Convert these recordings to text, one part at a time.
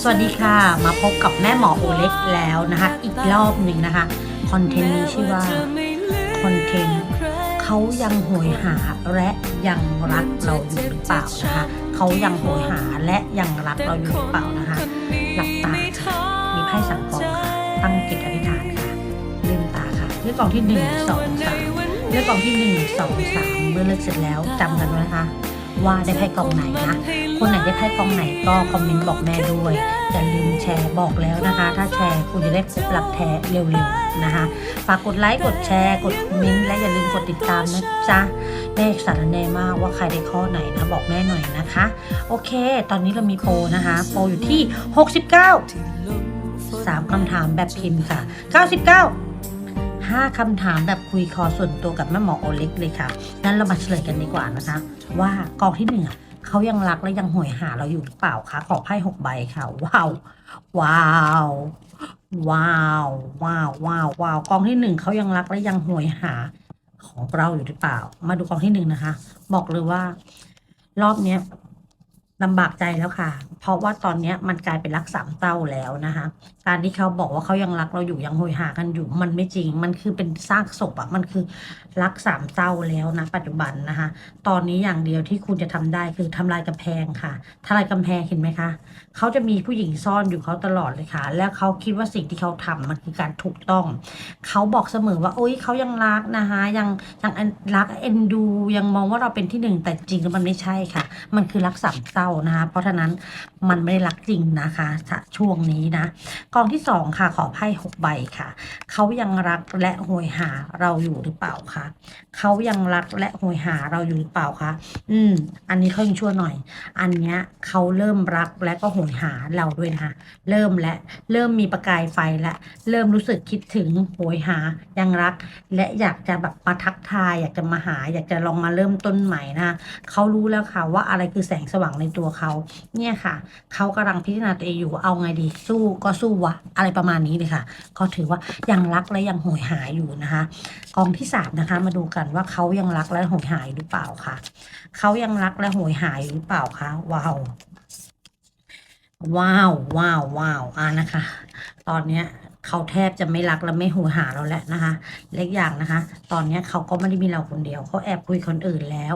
สวัสดีค่ะมาพบกับแม่หมอโอเล็กแล้วนะคะ อีกรอบหนึ่งนะคะคอนเทนต์นี้ชื่อว่าคอนเทนต์เขายังโหยหาและยังรักเราอยู่หรือเปล่านะคะเขายังโหยหาและยังรักเราอยู่หรือเปล่านะคะ หลับตาค่ะมีไพ่สังกองค่ะตั้งจิตอธิษฐานค่ะลืมตาค่ะเลือกกล่องที่หนึ่งสองสามเลือกกล่องที่หนึ่งสองสามเมื่อเลือกเสร็จแล้วจำกันไว้นะคะ ว่าได้ไพ่กองไหนนะ คนไหนได้ไพ่กองไหนก็คอมเมนต์บอกแม่ด้วยอย่าลืมแชร์บอกแล้วนะคะ ถ้าแชร์คุณจะได้พบรักแท้เร็วๆนะคะ ฝากกดไลค์กดแชร์กดคอมเมนต์และอย่าลืมกดติดตามนะจ๊ะแม่สารแนมากว่าใครได้ข้อไหนนะบอกแม่หน่อยนะคะ โอเค ตอนนี้เรามีโปรนะคะ โปรอยู่ที่ 69 3คำถามแบบพิมพ์ค่ะ 99 5คำถามแบบคุยคอส่วนตัวกับแม่หมอโอเล็กเลยค่ะงั้นเรามาเฉลยกันดีกว่านะคะ ว่ากองที่หนึ่ง เขายังรักและยังห่วยหาเราอยู่หรือเปล่าคะ ขอไพ่หกใบค่ะ ว้าว ว้าว ว้าว ว้าว ว้าวว้าวกองที่หนึ่งเขายังรักและยังห่วยหาของเราอยู่หรือเปล่า มาดูกองที่หนึ่งนะคะ บอกเลยว่า รอบเนี้ยลำบากใจแล้วค่ะ เพราะว่าตอนนี้มันกลายเป็นรักสามเต้าแล้วนะคะการที่เขาบอกว่าเขายังรักเราอยู่ยังโหยหากันอยู่ มันไม่จริง มันคือเป็นซากศพอะมันคือรักสามเต้าแล้วนะปัจจุบันนะคะ ตอนนี้อย่างเดียวที่คุณจะทำได้คือทำลายกำแพงค่ะทลายกำแพงเห็นไหมคะเขาจะมีผู้หญิงซ่อนอยู่เขาตลอดเลยค่ะ แล้วเขาคิดว่าสิ่งที่เขาทำมันคือการถูกต้อง เขาบอกเสมอว่าโอ๊ยเขายังรักนะคะยังยังรักเอ็นดูยังมองว่าเราเป็นที่หนึ่งแต่จริงแล้วมันไม่ใช่ค่ะ มันคือรักสามเศร้านะคะเพราะฉะนั้น มันไม่รักจริงนะคะช่วงนี้นะกองที่สองค่ะขอไพ่หกใบค่ะเขายังรักและโหยหาเราอยู่หรือเปล่าคะเขายังรักและโหยหาเราอยู่หรือเปล่าคะอืม อันนี้เขายังชั่วหน่อย อันเนี้ยเขาเริ่มรักและก็โหยหาเราด้วยนะคะเริ่มและเริ่มมีประกายไฟและเริ่มรู้สึกคิดถึงโหยหายังรัก และอยากจะแบบมาทักทาย อยากจะมาหา อยากจะลองมาเริ่มต้นใหม่นะเขารู้แล้วค่ะว่าอะไรคือแสงสว่างในตัวเขาเนี่ยค่ะเขากำลังพิจารณาตัวเองอยู่เอาไงดีสู้ก็สู้วะอะไรประมาณนี้เลยค่ะ ก็ถือว่ายังรักและยังโหยหายอยู่นะคะกองที่สามนะคะ มาดูกันว่าเขายังรักและโหยหายหรือเปล่าคะเขายังรักและโหยหายหรือเปล่าคะว้าว ว้าวว้าวว้าวอ่านะคะ ตอนเนี้ยเขาแทบจะไม่รักและไม่หูหาเราแล้วนะคะ เล็กอย่างนะคะ ตอนนี้เขาก็ไม่ได้มีเราคนเดียว เขาแอบคุยคนอื่นแล้ว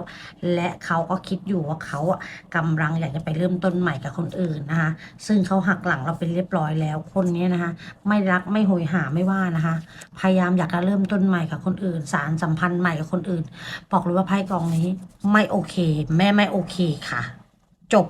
และเขาก็คิดอยู่ว่าเขาอะกำลังอยากจะไปเริ่มต้นใหม่กับคนอื่นนะคะ ซึ่งเขาหักหลังเราเป็นเรียบร้อยแล้ว คนนี้นะคะ ไม่รักไม่โหยหาไม่ว่านะคะ พยายามอยากจะเริ่มต้นใหม่กับคนอื่น สารสัมพันธ์ใหม่กับคนอื่น บอกเลยว่าไพ่กองนี้ ไม่โอเค แม่ไม่โอเคค่ะ จบ